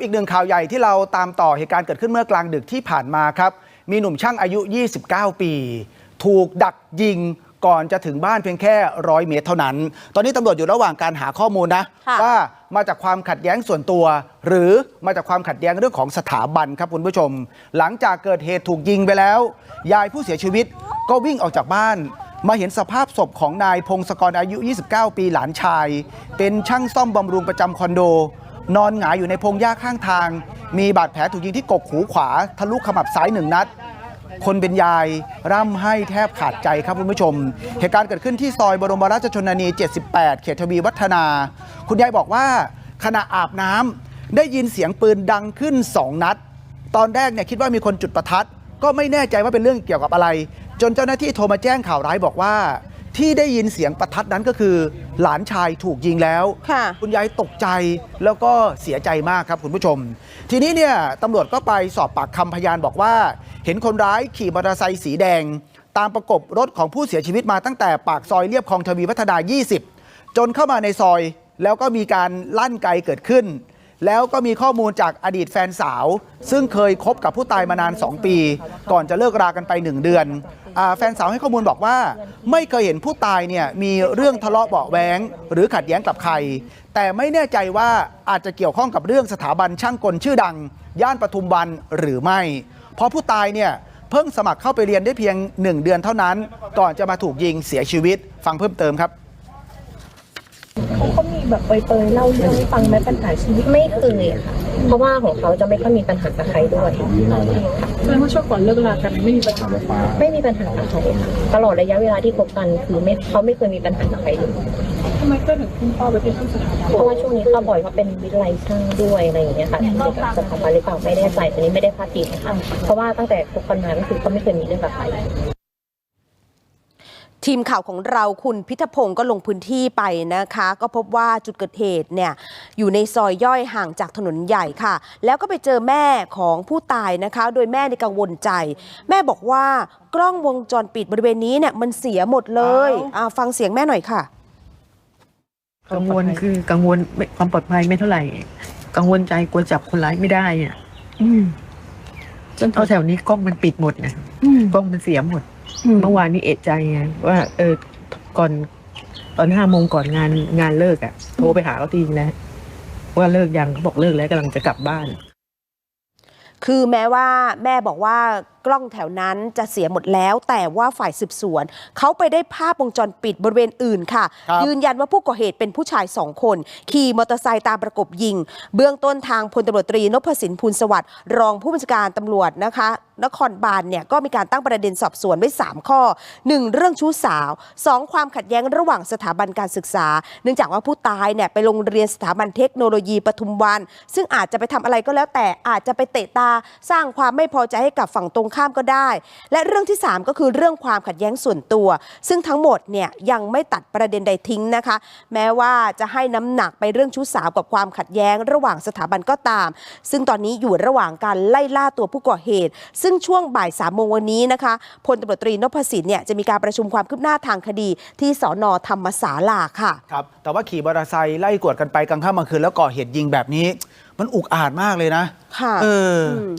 อีกหนึ่งข่าวใหญ่ที่เราตามต่อเหตุการณ์เกิดขึ้นเมื่อกลางดึกที่ผ่านมาครับ มีหนุ่มช่างอายุ 29 ปี ถูกดักยิงก่อนจะถึงบ้านเพียงแค่ร้อยเมตรเท่านั้น ตอนนี้ตำรวจอยู่ระหว่างการหาข้อมูลนะค่ะว่ามาจากความขัดแย้งส่วนตัว หรือมาจากความขัดแย้งเรื่องของสถาบันครับคุณผู้ชม หลังจากเกิดเหตุถูกยิงไปแล้ว ยายผู้เสียชีวิตก็วิ่งออกจากบ้านมาเห็นสภาพศพของนายพงศกรอายุ 29 ปีหลานชาย เป็นช่างซ่อมบำรุงประจำคอนโด นอนหงายอยู่ในพงหญ้าข้างทาง มีบาดแผลถูกยิงที่กกหูขวา ทะลุขมับซ้ายหนึ่งนัด คนเป็นยายร่ำให้แทบขาดใจครับคุณผู้ชม เหตุการณ์เกิดขึ้นที่ซอยบรมราชชนนี 78 เขตทวีวัฒนา คุณยายบอกว่าขณะอาบน้ำได้ยินเสียงปืนดังขึ้น 2 นัด ตอนแรกเนี่ยคิดว่ามีคนจุดประทัด ก็ไม่แน่ใจว่าเป็นเรื่องเกี่ยวกับอะไร จนเจ้าหน้าที่โทรมาแจ้งข่าวร้ายบอกว่า ที่ได้ยินเสียงประทัดนั้นก็คือ หลานชายถูกยิงแล้ว ค่ะ คุณยายตกใจแล้วก็เสียใจมากครับคุณผู้ชม ทีนี้เนี่ยตำรวจก็ไปสอบปากคำพยานบอกว่า เห็นคนร้ายขี่มอเตอร์ไซค์สีแดง ตามประกบรถของผู้เสียชีวิตมาตั้งแต่ปากซอยเรียบคลองทวีพัฒนา 20 จนเข้ามาในซอย แล้วก็มีการลั่นไกเกิดขึ้น แล้วก็มีข้อมูลจากอดีตแฟนสาว ซึ่งเคยคบกับผู้ตายมานาน 2 ปี ก่อนจะเลิกรากันไป 1 เดือนอแฟนสาวให้ข้อมูลบอกว่า ไม่เคยเห็นผู้ตายเนี่ยมีเรื่องทะเลาะเบาแวงหรือขัดแย้งกับใคร แต่ไม่แน่ใจว่าอาจจะเกี่ยวข้องกับเรื่องสถาบันช่างกลชื่อดัง ย่านปทุมวันหรือไม่ เพราะผู้ตายเนี่ยเพิ่งสมัครเข้าไปเรียนได้เพียง 1 เดือนเท่านั้น ก่อนจะมาถูกยิงเสียชีวิตฟังเพิ่มเติมครับเขา แบบเปยๆเล่าเรื่องให้ฟังไหมปัญหาชีวิตไม่เคยอะค่ะ เพราะว่าของเขาจะไม่ค่อยมีปัญหากับใครด้วย แสดงว่าช่วงก่อนเลิกรากันไม่มีปัญหาไม่มีปัญหากับใครค่ะตลอดระยะเวลาที่คบกันคือไม่เขาไม่เคยมีปัญหากับใครเลยทำไมก็ถึงคุณพ่อไปเป็นที่สถาบันเพราะว่าช่วงนี้เขาบ่อยเขาเป็นวิทยาลัยช่างด้วยอะไรอย่างเงี้ยค่ะที่เกี่ยวกับสถาบันหรือเปล่าไม่แน่ใจอันนี้ไม่ได้พาดพิงนะคะเพราะว่าตั้งแต่คบกันมาก็คือเขาไม่เคยมีเรื่องกับใคร ทีมข่าวของเราคุณพิทพงศ์ก็ลงพื้นที่ไปนะคะ ก็พบว่าจุดเกิดเหตุเนี่ยอยู่ในซอยย่อยห่างจากถนนใหญ่ค่ะ แล้วก็ไปเจอแม่ของผู้ตายนะคะ โดยแม่ในกังวลใจ แม่บอกว่ากล้องวงจรปิดบริเวณนี้เนี่ยมันเสียหมดเลยอ่าฟังเสียงแม่หน่อยค่ะ กังวลคือกังวลไม่ความปลอดภัยไม่เท่าไหร่ กังวลใจกลัวจับคนร้ายไม่ได้อะอืมเพราะแถวนี้กล้องมันปิดหมดนะกล้องมันเสียหมด เมื่อวานนี้เอะใจไงว่า เออก่อนตอนห้าโมงก่อนงานงานเลิกอะ โทรไปหาเขาทีนะวว่าเลิกยังเขาบอกเลิกแล้วกำลังจะกลับบ้าน คือแม้ว่าแม่บอกว่ากล้องแถวนั้นจะเสียหมดแล้ว แต่ว่าฝ่ายสืบสวน เขาไปได้ภาพวงจรปิดบริเวณอื่นค่ะ ครับยืนยันว่าผู้ก่อเหตุเป็นผู้ชายสองคน ขี่มอเตอร์ไซค์ตามประกบยิง เบื้องต้นทางพลตำรวจตรีนพสินพูลสวัสดิ์รองผู้บัญชาการตำรวจนะคะ นครบาลเนี่ยก็มีการตั้งประเด็นสอบสวนไว้ 3 ข้อ 1. เรื่องชู้สาว 2. ความขัดแย้งระหว่างสถาบันการศึกษา เนื่องจากว่าผู้ตายเนี่ยไปโรงเรียนสถาบันเทคโนโลยีปทุมวัน ซึ่งอาจจะไปทำอะไรก็แล้วแต่อาจจะไปเตะตาสร้างความไม่พอใจให้กับฝั่งตรงข้ามก็ได้ และเรื่องที่ 3 ก็คือเรื่องความขัดแย้งส่วนตัว ซึ่งทั้งหมดเนี่ยยังไม่ตัดประเด็นใดทิ้งนะคะ แม้ว่าจะให้น้ำหนักไปเรื่องชู้สาวกับความขัดแย้งระหว่างสถาบันก็ตาม ซึ่งตอนนี้อยู่ระหว่างการไล่ล่าตัวผู้ก่อเหตุ ซึ่งช่วงบ่ายสามโมงวันนี้นะคะพลตำรวจตรีนพสินเนี่ยจะมีการประชุมความคืบหน้าทางคดี ที่สอนอธรรมศาลาค่ะ ครับ แต่ว่าขี่มอเตอร์ไซค์ไล่กวดกันไปกลางค่ำกลางคืนแล้วก่อเหตุยิงแบบนี้ มันอุกอาจมากเลยนะ ค่ะเอออ ม